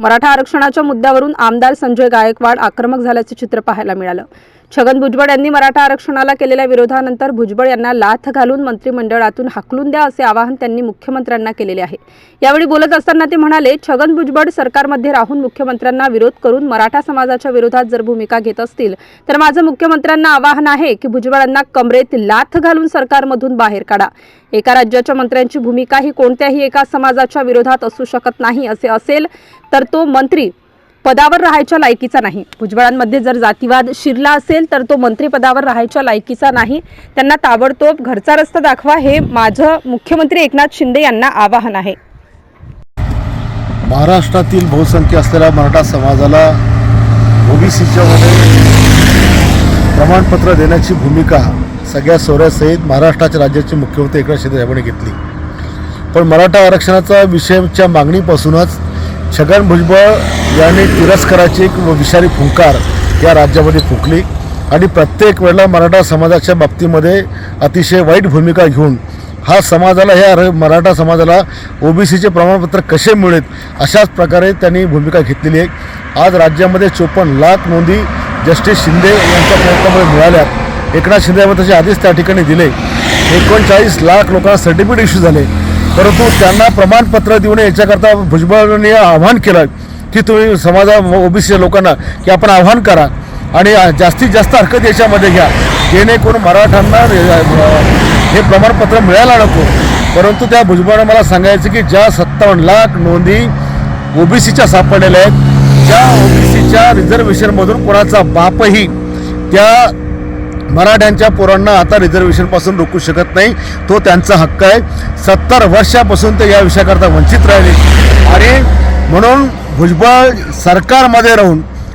मराठा आरक्षणाच्या मुद्द्यावरून आमदार संजय गायकवाड आक्रमक झाल्याचे चित्र पाहायला मिळालं. छगन भुजबळ यांनी मराठा आरक्षणाला केलेल्या विरोधानंतर भुजबळ यांना लाथ घालून मंत्रिमंडळातून हाकलून द्या असे आवाहन त्यांनी मुख्यमंत्र्यांना केलेले आहे. यावेळी बोलत असताना ते म्हणाले छगन भुजबळ सरकारमध्ये राहून मुख्यमंत्र्यांना विरोध करून मराठा समाजाच्या विरोधात जर भूमिका घेत असतील तर माझं मुख्यमंत्र्यांना आवाहन आहे की भुजबळांना कमरेत लाथ घालून सरकारमधून बाहेर काढा. एका राज्याच्या मंत्र्यांची भूमिका ही कोणत्याही एका समाजाच्या विरोधात असू शकत नाही असे असेल तर तो मंत्री पदावर राहायच्या लायकीचा नाही. भुजबळांमध्ये जर जातीवाद शिरला असेल तर तो मंत्रीपदावर राहायच्या लायकीचा नाही. त्यांना ताबडतोब घरचा रस्ता दाखवा हे माझं मुख्यमंत्री एकनाथ शिंदे यांना आवाहन आहे. महाराष्ट्रातील बहुसंख्य असलेल्या मराठा समाजाला ओबीसीच्या प्रमाणपत्र देण्याची भूमिका सगळ्या सोऱ्यासहित महाराष्ट्राच्या राज्याचे मुख्यमंत्री एकनाथ शिंदे साहेबांनी घेतली. पण मराठा आरक्षणाचा विषयच्या मागणीपासूनच छगन भुजबळ यांनी तिरस्काराची एक विषारी फुंकार या राज्यामध्ये फुंकली. आणि प्रत्येक वेळेला मराठा समाजाच्या बाबतीमध्ये अतिशय वाईट भूमिका घेऊन हा समाजाला ह्या मराठा समाजाला ओबीसीचे प्रमाणपत्र कसे मिळेल अशाच प्रकारे त्यांनी भूमिका घेतलेली आहे. आज राज्यामध्ये चोपन्न लाख नोंदी जस्टिस शिंदे यांच्या प्रयत्नामुळे मिळाल्या. एकनाथ शिंदे यांनी तसे आधीच त्या ठिकाणी दिले. एकोणचाळीस लाख लोकांना सर्टिफिकेट इश्यू झाले. परंतु त्यांना प्रमाणपत्र देऊन याच्याकरता भुजबळांनी आव्हान केलं. की तुम्ही समाजा ओबीसी लोकांना की आपण आव्हान करा आणि जास्तीत जास्त हरकत याच्यामध्ये घ्या. जेणेकरून मराठ्यांना हे प्रमाणपत्र मिळायला नको. परंतु त्या भुजबळानं मला सांगायचं की ज्या सत्तावन्न लाख नोंदी ओबीसीच्या सापडलेल्या आहेत ज्या ओबीसीच्या रिझर्वेशनमधून कोणाचा बापही त्या मराठ्यांच्या पोरांना आता रिझर्वेशनपासून रोखू शकत नाही. तो त्यांचा हक्क आहे. सत्तर वर्षापासून ते या विषयाकरता वंचित राहिले. आणि म्हणून भुजबळ सरकारमध्ये राहून